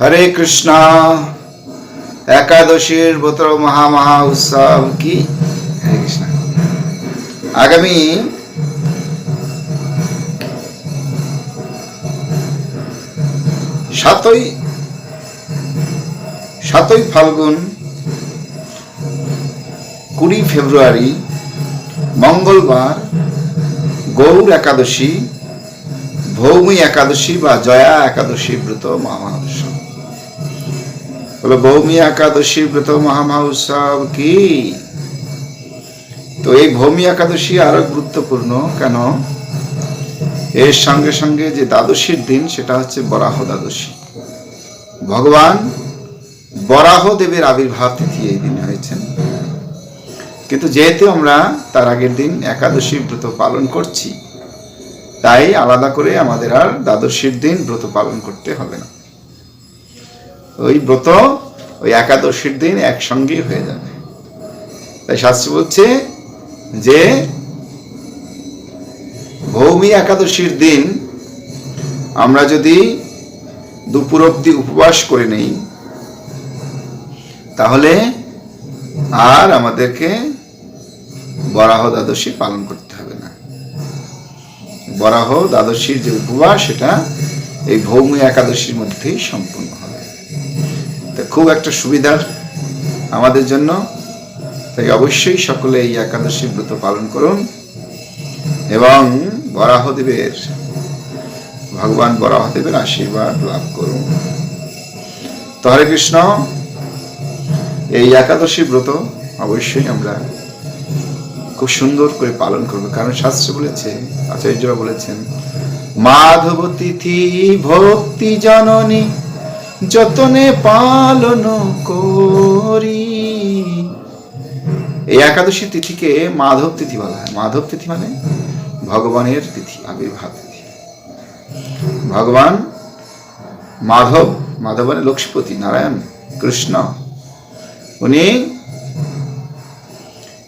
হরে কৃষ্ণ। একাদশীর ব্রত মহা মহা উৎসব কি? হরে কৃষ্ণ। আগামী সাতই সাতই ফাল্গুন, কুড়ি ফেব্রুয়ারি, মঙ্গলবার, গৌর একাদশী, ভৌমি একাদশী বা জয়া একাদশী ব্রত মহা উৎসব। বলো ভৌমি একাদশী ব্রত মহা উৎসব কি? তো এই ভৌমি একাদশী আরও গুরুত্বপূর্ণ, কেন? এর সঙ্গে সঙ্গে যে দ্বাদশীর দিন, সেটা হচ্ছে বরাহ দ্বাদশী। ভগবান বরাহ দেবের আবির্ভাব তিথি এই দিন হয়েছেন। কিন্তু যেহেতু আমরা তার আগের দিন একাদশী ব্রত পালন করছি, তাই আলাদা করে আমাদের আর দ্বাদশীর দিন ব্রত পালন করতে হবে না। ওই ব্রত, ওই একাদশীর দিন একসঙ্গে হয়ে যাবে। তাই শাস্ত্র বলছে যে, ভৌমি একাদশীর দিন আমরা যদি দুপুর অব্দি উপবাস করে নেই, তাহলে আর আমাদেরকে বরাহ দ্বাদশী পালন করতে হবে না। বরাহ দ্বাদশীর যে উপবাস, সেটা এই ভৌমি একাদশীর মধ্যেই সম্পূর্ণ। খুব একটা সুবিধার আমাদের জন্য। তাই অবশ্যই সকলে এই একাদশী ব্রত পালন করুন এবং বরাহদেবের ভগবান বরাহদেবের আশীর্বাদ লাভ করুন। তো হরে কৃষ্ণ, এই একাদশী ব্রত অবশ্যই আমরা খুব সুন্দর করে পালন করব। কারণ শাস্ত্র বলেছে, আচার্যরা বলেছেন, মাধব তিথি ভক্তি জননী যতনে পালন করি। এই একাদশী তিথিকে মাধব তিথি বলা হয়। মাধব তিথি মানে ভগবানের তিথি, আবির্ভাব তিথি। ভগবান মাধব মাধব মানে লক্ষ্মীপতি, নারায়ণ, কৃষ্ণ। উনি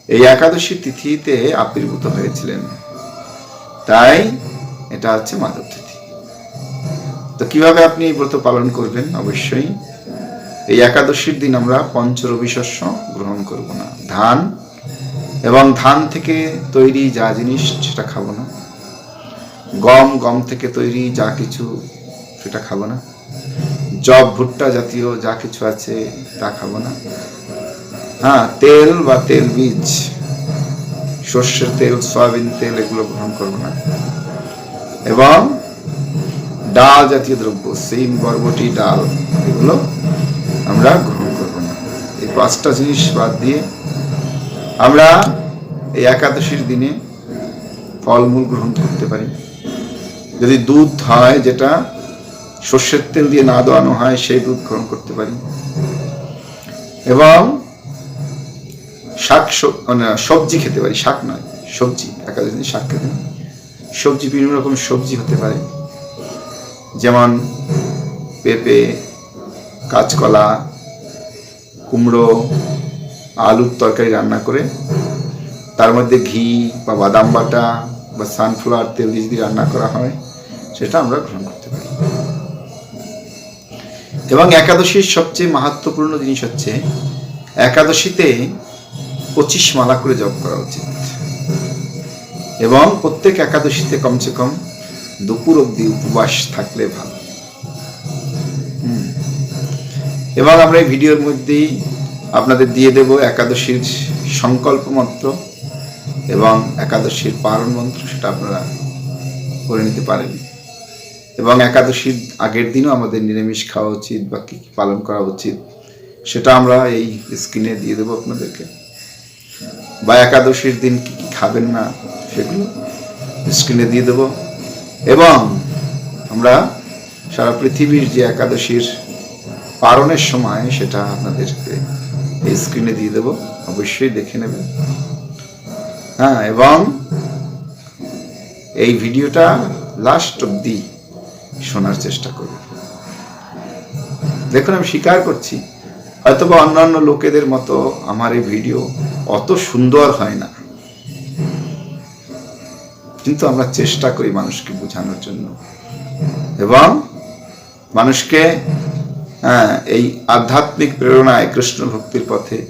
এই একাদশী তিথিতে আবির্ভূত হয়েছিলেন। তাই এটা হচ্ছে মাধব তিথি। তো কীভাবে আপনি এই ব্রত পালন করবেন? অবশ্যই। এই একাদশীর দিন আমরা পঞ্চরবি শস্য গ্রহণ করব না। ধান, এবং ধান থেকে তৈরি যা জিনিস সেটা খাব না। গম গম থেকে তৈরি যা কিছু সেটা খাব না। জব ভুট্টা জাতীয় যা কিছু আছে তা খাব না। হ্যাঁ তেল বা তেল বীজ, সর্ষের তেল, সয়াবিন তেল এগুলো গ্রহণ করব না। এবং ডাল জাতীয় দ্রব্য সিম বরবটি ডাল, এগুলো আমরা গ্রহণ করব না। এই পাঁচটা জিনিস বাদ দিয়ে আমরা এই একাদশীর দিনে ফলমূল গ্রহণ করতে পারি। যদি দুধ হয় যেটা সর্ষের তেল দিয়ে না দেওয়ানো হয়, সেই দুধ গ্রহণ করতে পারি। এবং শাক মানে সবজি খেতে পারি, শাক নয়, সবজি একাদশী দিন শাক খেতে পারি। সবজি বিভিন্ন রকম সবজি হতে পারে। যেমন পেঁপে, কাঁচকলা, কুমড়ো, আলুর তরকারি রান্না করে, তার মধ্যে ঘি বা বাদাম বাটা বা সানফ্লাওয়ার তেল দিয়ে যদি রান্না করা হয়, সেটা আমরা গ্রহণ করতে পারি। এবং একাদশীর সবচেয়ে মাহাত্মপূর্ণ জিনিস হচ্ছে, একাদশীতে পঁচিশ মালা করে জপ করা উচিত। এবং প্রত্যেক একাদশীতে কমসে কম দুপুর অবধি উপবাস থাকলে ভালো। হুম। এবং আমরা এই ভিডিওর মধ্যেই আপনাদের দিয়ে দেব একাদশীর সংকল্প মন্ত্র এবং একাদশীর পারণ মন্ত্র, সেটা আপনারা করে নিতে পারেন। এবং একাদশীর আগের দিনও আমাদের নিরামিষ খাওয়া উচিত বা কী কী পালন করা উচিত, সেটা আমরা এই স্ক্রিনে দিয়ে দেবো আপনাদেরকে। বা একাদশীর দিন কী কী খাবেন না, সেগুলো স্ক্রিনে দিয়ে দেব। এবং আমরা সারা পৃথিবীর যে একাদশীর পালনের সময় সেটা আপনাদেরকে এই স্ক্রিনে দিয়ে দেব, অবশ্যই দেখে নেবেন। হ্যাঁ এবং এই ভিডিওটা লাস্ট অব্দি শোনার চেষ্টা করুন। দেখুন, আমি স্বীকার করছি, হয়তোবা অন্যান্য লোকেদের মতো আমার এই ভিডিও অত সুন্দর হয় না। কিন্তু আমরা চেষ্টা করি মানুষকে বোঝানোর জন্য। এবং মানুষকে হ্যাঁ, এই আধ্যাত্মিক প্রেরণায় কৃষ্ণ ভক্তির পথে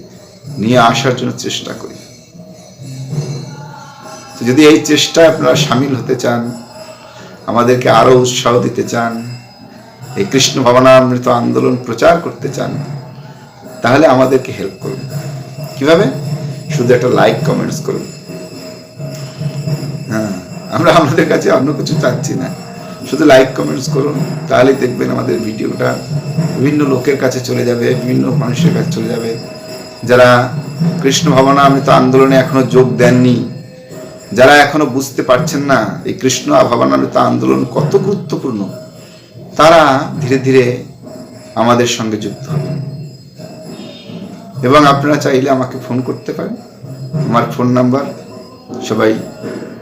নিয়ে আসার জন্য চেষ্টা করি। যদি এই চেষ্টায় আপনারা সামিল হতে চান আমাদেরকে আরও উৎসাহ দিতে চান এই কৃষ্ণ ভাবনামৃত আন্দোলন প্রচার করতে চান তাহলে আমাদেরকে হেল্প করুন। কীভাবে? শুধু একটা লাইক কমেন্টস করুন। আমরা আমাদের কাছে অন্য কিছু চাচ্ছি না। শুধু লাইক কমেন্টস করুন, তাহলেই দেখবেন আমাদের ভিডিওটা বিভিন্ন লোকের কাছে চলে যাবে, বিভিন্ন মানুষের কাছে চলে যাবে। যারা কৃষ্ণ ভাবনামৃত আন্দোলনে এখনও যোগ দেননি, যারা এখনও বুঝতে পারছেন না এই কৃষ্ণ ভাবনামৃত আন্দোলন কত গুরুত্বপূর্ণ, তারা ধীরে ধীরে আমাদের সঙ্গে যুক্ত হবেন এবং আপনারা চাইলে আমাকে ফোন করতে পারেন। আমার ফোন নাম্বার সবাই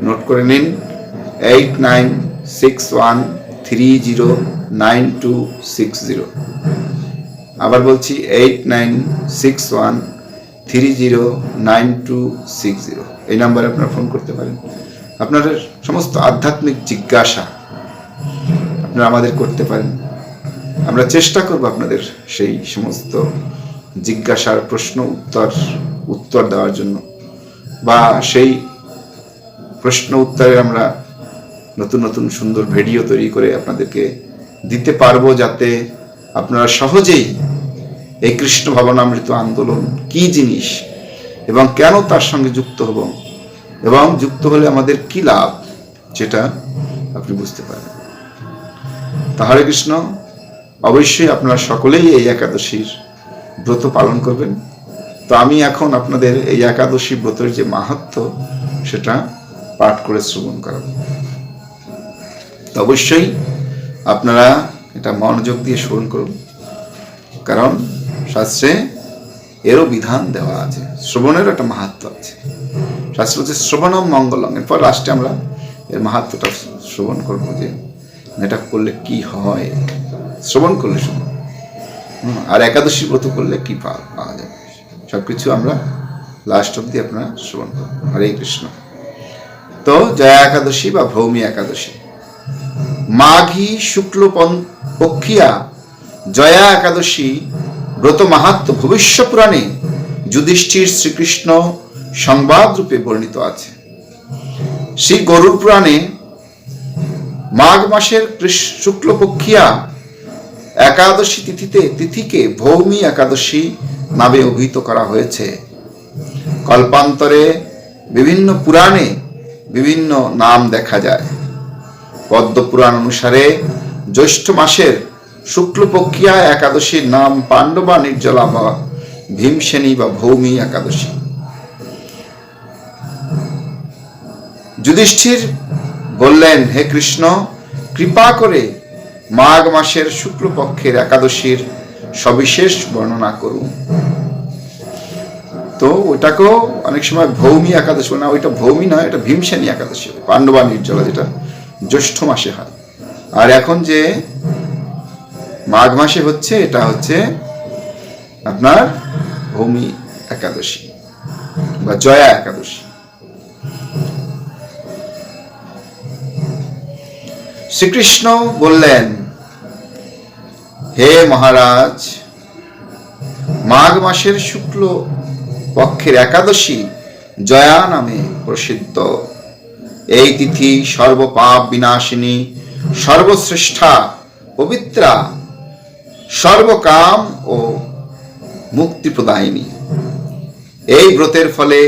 নোট করে নিন। Eight nine six one three zero nine two six zero আবার বলছি eight nine six one three zero nine two six zero এই নাম্বারে আপনারা ফোন করতে পারেন। আপনাদের সমস্ত আধ্যাত্মিক জিজ্ঞাসা আপনারা আমাদের করতে পারেন। আমরা চেষ্টা করব আপনাদের সেই সমস্ত জিজ্ঞাসার প্রশ্ন, উত্তর উত্তর দেওয়ার জন্য। বা সেই প্রশ্ন, উত্তরে আমরা নতুন নতুন সুন্দর ভিডিও তৈরি করে আপনাদেরকে দিতে পারব যাতে আপনারা সহজেই এই কৃষ্ণ ভাবনামৃত আন্দোলন কি জিনিস এবং কেন তার সঙ্গে যুক্ত হব এবং যুক্ত হলে আমাদের কি লাভ যেটা আপনি বুঝতে পারেন তাহলে কৃষ্ণ, অবশ্যই আপনারা সকলেই এই একাদশীর ব্রত পালন করবেন। তো আমি এখন আপনাদের এই একাদশী ব্রতের যে মাহাত্ম সেটা পাঠ করে শ্রবণ করাবো। তো অবশ্যই আপনারা এটা মনোযোগ দিয়ে শ্রবণ করুন। কারণ শাস্ত্রে এরও বিধান দেওয়া আছে শ্রবণের একটা মাহাত্ম আছে। শাস্ত্র হচ্ছে শ্রবণম মঙ্গলম। এরপর লাস্টে আমরা এর মাহাত্মটা শ্রবণ করব যে এটা করলে কি হয়? শ্রবণ করলে হুম, আর একাদশী ব্রত করলে কি পাওয়া যাবে? সব কিছু আমরা লাস্ট অব্দি আপনারা শ্রবণ করব হরে কৃষ্ণ। তো জয়া একাদশী বা ভৌমি একাদশী। মাঘী শুক্ল পক্ষিয়া জয়া একাদশী ব্রত মাহাত্ম ভবিষ্য পুরাণে যুধিষ্ঠির শ্রীকৃষ্ণ সংবাদ রূপে বর্ণিত আছে। শ্রী গরুর পুরাণে মাঘ মাসের কৃষ- শুক্লপক্ষিয়া একাদশী তিথিতে তিথিকে ভৌমি একাদশী নামে অভিহিত করা হয়েছে। কল্পান্তরে বিভিন্ন পুরাণে বিভিন্ন নাম দেখা যায়। পদ্মপুরাণ অনুসারে জ্যৈষ্ঠ মাসের শুক্লপক্ষিয়া একাদশীর নাম পাণ্ডবা নির্জলা বা ভীমসেনী বা ভৌমি একাদশী। যুধিষ্ঠির বললেন, হে কৃষ্ণ, কৃপা করে মাঘ মাসের শুক্লপক্ষের একাদশীর সবিশেষ বর্ণনা করুন। তো ওটাকেও অনেক সময় ভৌমি একাদশী না, ওইটা ভৌমি নয়, এটা ভীমসেনী একাদশী, পাণ্ডবা নির্জলা যেটা। জ্যৈষ্ঠ মাসে হয়। আর এখন যে মাঘ মাসে হচ্ছে, এটা হচ্ছে আপনার ভৌমি একাদশী বা জয়া একাদশী। শ্রীকৃষ্ণ বললেন, হে মহারাজ, মাঘ মাসের শুক্ল পক্ষের একাদশী জয়া নামে প্রসিদ্ধ। এই তিথি সর্বপাপ বিনাশিনী সর্বশ্রেষ্ঠা পবিত্রা, সর্বকাম ও মুক্তি প্রদায়িনী এই ব্রতের ফলে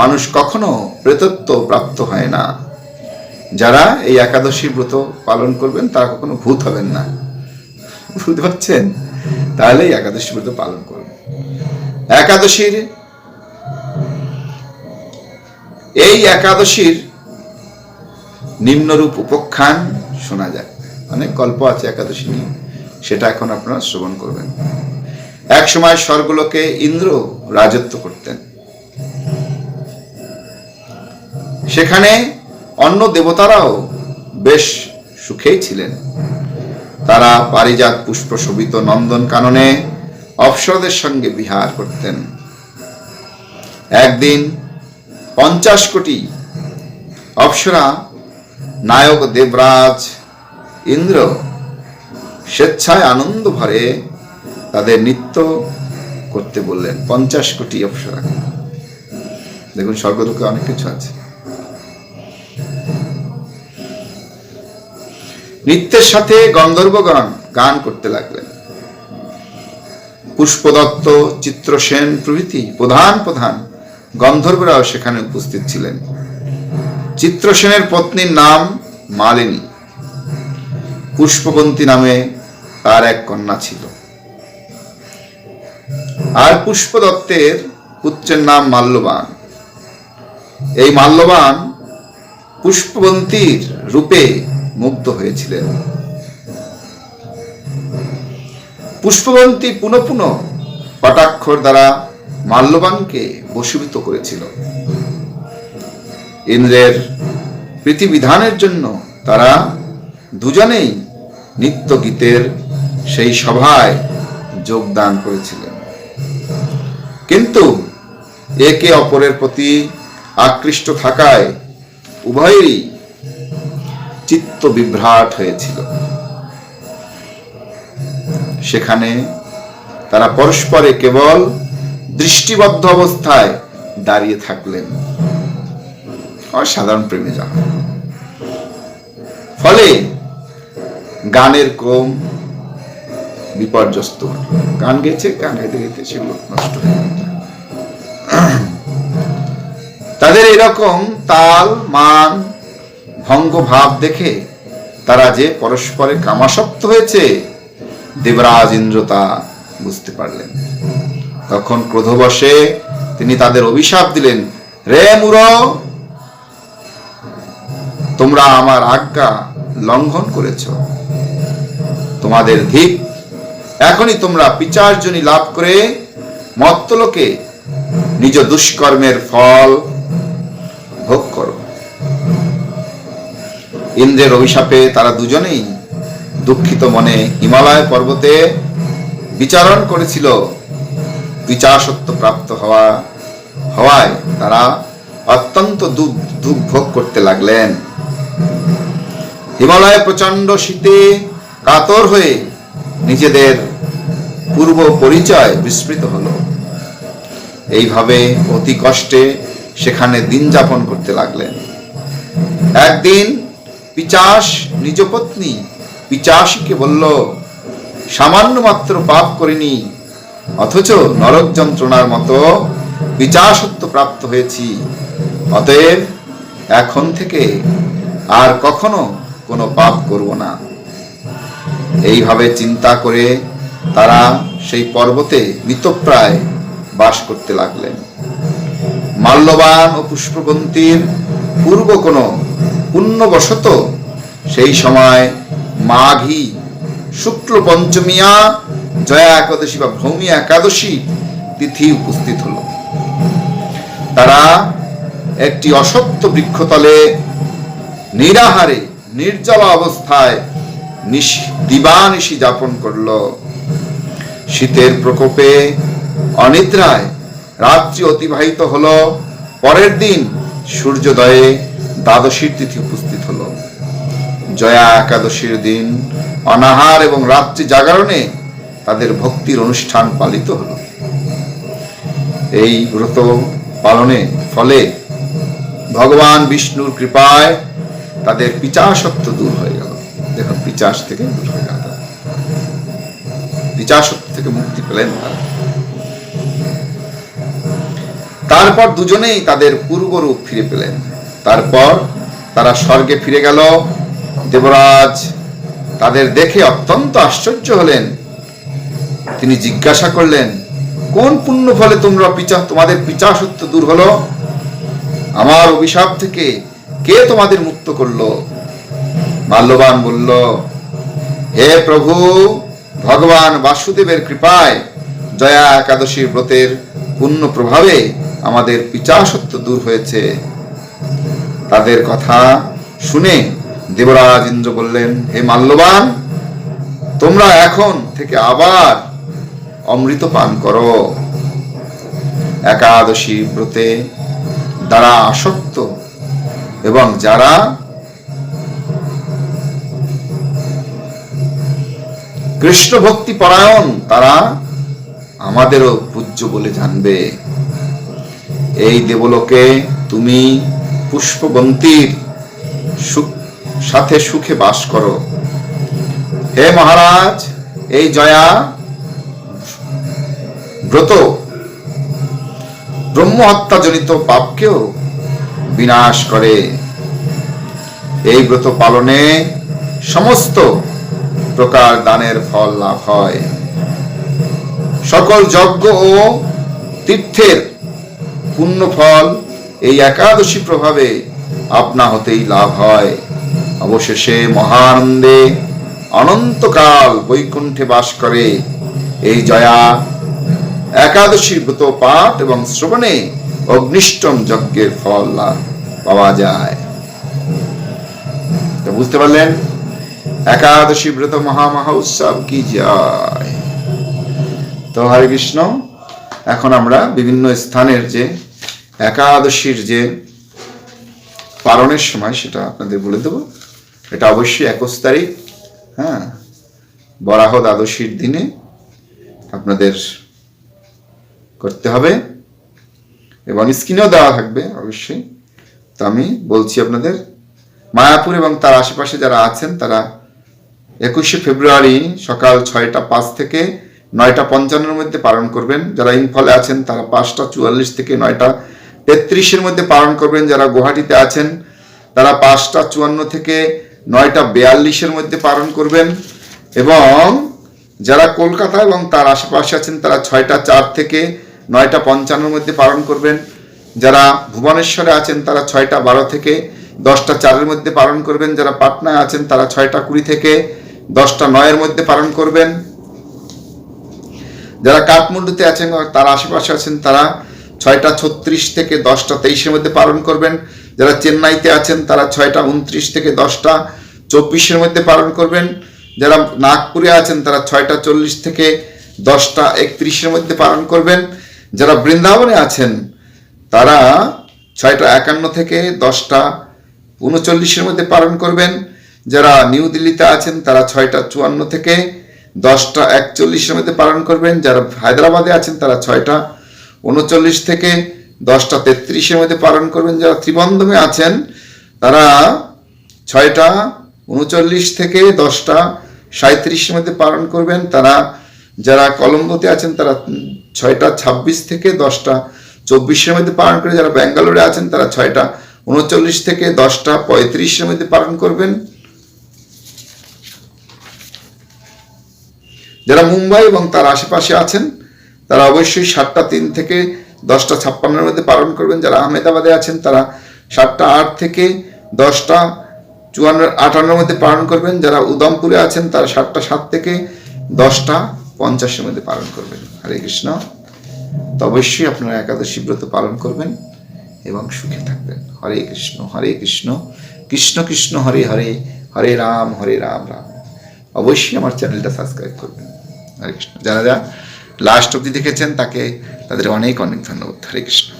মানুষ কখনো প্রেতত্ব প্রাপ্ত হয় না। যারা এই একাদশী ব্রত পালন করবেন, তারা কখনো ভূত হবেন না। বুঝতে পারছেন তাহলে এই একাদশী ব্রত পালন করবেন একাদশীর, এই একাদশীর নিম্নরূপ উপখ্যান শোনা যায়। অনেক গল্প আছে একাদশী নিয়ে। সেটা এখন আপনারা শ্রবণ করবেন। এক সময় স্বর্গলোকে ইন্দ্র রাজত্ব করতেন। সেখানে অন্য দেবতারাও বেশ সুখেই ছিলেন। তারা পারিজাত পুষ্প শোভিত নন্দন কাননে অপ্সরদের সঙ্গে বিহার করতেন। একদিন পঞ্চাশ কোটি অপ্সরা নায়ক দেবরাজ ইন্দ্র স্বেচ্ছায় আনন্দ ভরে তাদের নৃত্য করতে বললেন। পঞ্চাশ কোটি অপসরা। দেখুন স্বর্গদুঃখে অনেক কিছু আছে। নৃত্যের সাথে গন্ধর্বগণ গান করতে লাগলেন। পুষ্পদত্ত, চিত্রসেন প্রভৃতি প্রধান প্রধান গন্ধর্বরাও সেখানে উপস্থিত ছিলেন। চিত্রসেনের পত্নীর নাম মালিনী। পুষ্পবন্তী নামে তার এক কন্যা ছিল। আর পুষ্পদত্তের পুত্রের নাম মাল্যবান। এই মাল্যবান পুষ্পবন্তীর রূপে মুগ্ধ হয়েছিলেন। পুষ্পবন্তী পুনঃ পুনঃ কটাক্ষর দ্বারা মাল্যবানকে বশীভূত করেছিল। ইন্দ্রের প্রীতিবিধানের জন্য তারা দুজনেই নিত্য গীতের সেই সভায় যোগদান করেছিলেন। কিন্তু একে অপরের প্রতি আকৃষ্ট থাকায় উভয়েরই চিত্ত বিভ্রাট হয়েছিল। সেখানে তারা পরস্পরে কেবল দৃষ্টিবদ্ধ অবস্থায় দাঁড়িয়ে থাকলেন। অসাধারণ প্রেমে যাওয়া ফলে গানের ক্রম বিপর্যস্ত। গান গেছে গান গাইতে গাইতে সেগুলো নষ্ট হয়ে তাদের এরকম তাল, মান ভঙ্গ ভাব দেখে তারা যে পরস্পরে কামাসক্ত হয়েছে, দেবরাজ ইন্দ্র তা বুঝতে পারলেন। তখন ক্রোধবশে তিনি তাদের অভিশাপ দিলেন, রে মুর তোমরা আমার আজ্ঞা লঙ্ঘন করেছ। তোমাদের ধিক, এখনই তোমরা পিচার্জনী লাভ করে মত্তলোকে নিজ দুষ্কর্মের ফল ভোগ করো। ইন্দ্রের অভিশাপে তারা দুজনেই দুঃখিত মনে হিমালয় পর্বতে বিচারণ করেছিল। বিচারসত্ব প্রাপ্ত হওয়া হওয়ায় তারা অত্যন্ত দুঃখ ভোগ করতে লাগলেন। হিমালয়ে প্রচণ্ড শীতে কাতর হয়ে নিজেদের পূর্ব পরিচয় বিস্মৃত হলো। এইভাবে অতি কষ্টে সেখানে দিন যাপন করতে লাগলেন। একদিন পিচাস নিজ পত্নী পিচাসীকে বলল, সামান্য মাত্র পাপ করিনি, অথচ নরক যন্ত্রণার মতো পিচাসত্ব প্রাপ্ত হয়েছি। অতএব এখন থেকে আর কখনো কোনো পাপ করব না। এইভাবে চিন্তা করে তারা সেই পর্বতে মৃতপ্রায় বাস করতে লাগলেন। মাল্যবান ও পুষ্পবন্তীর পূর্ব কোনো পুণ্যবশত সেই সময় মাঘী শুক্ল পঞ্চমিয়া জয়া একাদশী বা ভ্রমী একাদশী তিথি উপস্থিত হলো। তারা একটি অসত্য বৃক্ষতলে নিরাহারে, নির্জলা অবস্থায় নিশ- দিবানিশি যাপন করল। শীতের প্রকোপে অনিদ্রায় রাত্রি অতিবাহিত হলো। পরের দিন সূর্যোদয়ে দ্বাদশীর তিথি উপস্থিত হলো। জয়া একাদশীর দিন অনাহার এবং রাত্রি জাগরণে তাদের ভক্তির অনুষ্ঠান পালিত হলো। এই ব্রত পালনে ফলে ভগবান বিষ্ণুর কৃপায় তাদের পিচাসত্ব দূর হয়ে গেল। দেখুন, পিচাস থেকে দূর হয়ে গেল। পিচাসত্ব থেকে মুক্তি পেলেন তারা তারপর দুজনেই তাদের পূর্বরূপ ফিরে পেলেন। তারপর তারা স্বর্গে ফিরে গেল। দেবরাজ তাদের দেখে অত্যন্ত আশ্চর্য হলেন। তিনি জিজ্ঞাসা করলেন, কোন পুণ্য ফলে তোমরা পিচা তোমাদের পিচাসত্ব দূর হলো? আমার অভিশাপ থেকে কে তোমাদের মুক্ত করল? মাল্যবান বলল, হে প্রভু, ভগবান বাসুদেবের কৃপায় জয়া একাদশীর ব্রতের পূর্ণ প্রভাবে আমাদের পিচাসত্ব দূর হয়েছে। তাদের কথা শুনে দেবরাজ ইন্দ্র বললেন, হে মাল্যবান, তোমরা এখন থেকে আবার অমৃত পান করো। একাদশী ব্রতে দ্বারা আসক্ত এবং যারা কৃষ্ণ ভক্তি পরায়ণ, তারা আমাদেরও পূজ্য বলে জানবে। এই দেবলোকে তুমি পুষ্পবন্তীর সাথে সুখে বাস করো। হে মহারাজ, এই জয়া ব্রত ব্রহ্ম হত্যাজনিত পাপকেও বিনাশ করে। এই ব্রত পালনে সমস্ত প্রকার দানের ফল লাভ হয়। সকল যজ্ঞ ও তীর্থের পুণ্য ফল এই একাদশী প্রভাবে আপনা হতেই লাভ হয়। অবশেষে মহানন্দে অনন্তকাল বৈকুণ্ঠে বাস করে এই জয়া একাদশীর ব্রত পাঠ এবং শ্রবণে অগ্নিষ্টম যজ্ঞের ফল লাভ। পাওয়া যায়। তো বুঝতে পারলেন? একাদশী ব্রত মহামহা উৎসব কি যায় তো হরে কৃষ্ণ, এখন আমরা বিভিন্ন স্থানের যে একাদশীর যে পালনের সময় সেটা আপনাদের বলে দেব। এটা অবশ্যই একুশ তারিখ হ্যাঁ? বরাহ দ্বাদশীর দিনে আপনাদের করতে হবে। এবং স্ক্রিনেও দেওয়া থাকবে অবশ্যই। তো আমি বলছি আপনাদের, মায়াপুর এবং তার আশেপাশে যারা আছেন, তারা একুশে ফেব্রুয়ারি সকাল ছয়টা পাঁচ থেকে নয়টা পঞ্চান্নের মধ্যে পালন করবেন। যারা ইম্ফলে আছেন, তারা পাঁচটা চুয়াল্লিশ থেকে নয়টা তেত্রিশের মধ্যে পালন করবেন। যারা গুয়াহাটিতে আছেন, তারা পাঁচটা চুয়ান্ন থেকে নয়টা বেয়াল্লিশের মধ্যে পালন করবেন। এবং যারা কলকাতা এবং তার আশেপাশে আছেন, তারা ছয়টা চার থেকে নয়টা পঞ্চান্নর মধ্যে পালন করবেন। যারা ভুবনেশ্বরে আছেন, তারা ছয়টা বারো থেকে দশটা চারের মধ্যে পালন করবেন। যারা পাটনায় আছেন, তারা ছয়টা কুড়ি থেকে দশটা নয়ের মধ্যে পালন করবেন। যারা কাঠমান্ডুতে আছেন তার আশেপাশে আছেন, তারা ছয়টা ছত্রিশ থেকে দশটা তেইশের মধ্যে পালন করবেন। যারা চেন্নাইতে আছেন, তারা ছয়টা উনত্রিশ থেকে দশটা চব্বিশের মধ্যে পালন করবেন। যারা নাগপুরে আছেন, তারা ছয়টা চল্লিশ থেকে দশটা একত্রিশের মধ্যে পালন করবেন। যারা বৃন্দাবনে আছেন তারা ছয়টা একান্ন থেকে দশটা উনচল্লিশের মধ্যে পালন করবেন। যারা নিউ দিল্লিতে আছেন, তারা ছয়টা চুয়ান্ন থেকে দশটা একচল্লিশের মধ্যে পালন করবেন। যারা হায়দ্রাবাদে আছেন, তারা ছয়টা উনচল্লিশ থেকে দশটা তেত্রিশের মধ্যে পালন করবেন। যারা ত্রিবন্ধমে আছেন, তারা ছয়টা উনচল্লিশ থেকে দশটা সাঁত্রিশের মধ্যে পালন করবেন। তারা যারা কলম্বোতে আছেন, তারা ছয়টা ছাব্বিশ থেকে দশটা চব্বিশের মধ্যে পালন করে যারা ব্যাঙ্গালোরে আছেন, তারা ছয়টা। উনচল্লিশ থেকে দশটা, পঁয়ত্রিশের মধ্যে পালন করবেন। যারা মুম্বাই এবং তার আশেপাশে আছেন, তারা অবশ্যই সাতটা তিন থেকে দশটা ছাপ্পান্নের মধ্যে পালন করবেন। যারা আহমেদাবাদে আছেন, তারা সাতটা আট থেকে দশটা চুয়ান্ন, আটান্নর মধ্যে পালন করবেন। যারা উদমপুরে আছেন, তারা সাতটা সাত থেকে দশটা পঞ্চাশের মধ্যে পালন করবেন। হরে কৃষ্ণ। তো অবশ্যই আপনারা একাদশী ব্রত পালন করবেন এবং সুখে থাকবেন। হরে কৃষ্ণ হরে কৃষ্ণ কৃষ্ণ কৃষ্ণ, হরে হরে হরে রাম হরে রাম রাম। অবশ্যই আমার চ্যানেলটা সাবস্ক্রাইব করবেন। হরে কৃষ্ণ। যারা যারা লাস্ট অবধি দেখেছেন, তাকে তাদের অনেক অনেক ধন্যবাদ। হরে কৃষ্ণ।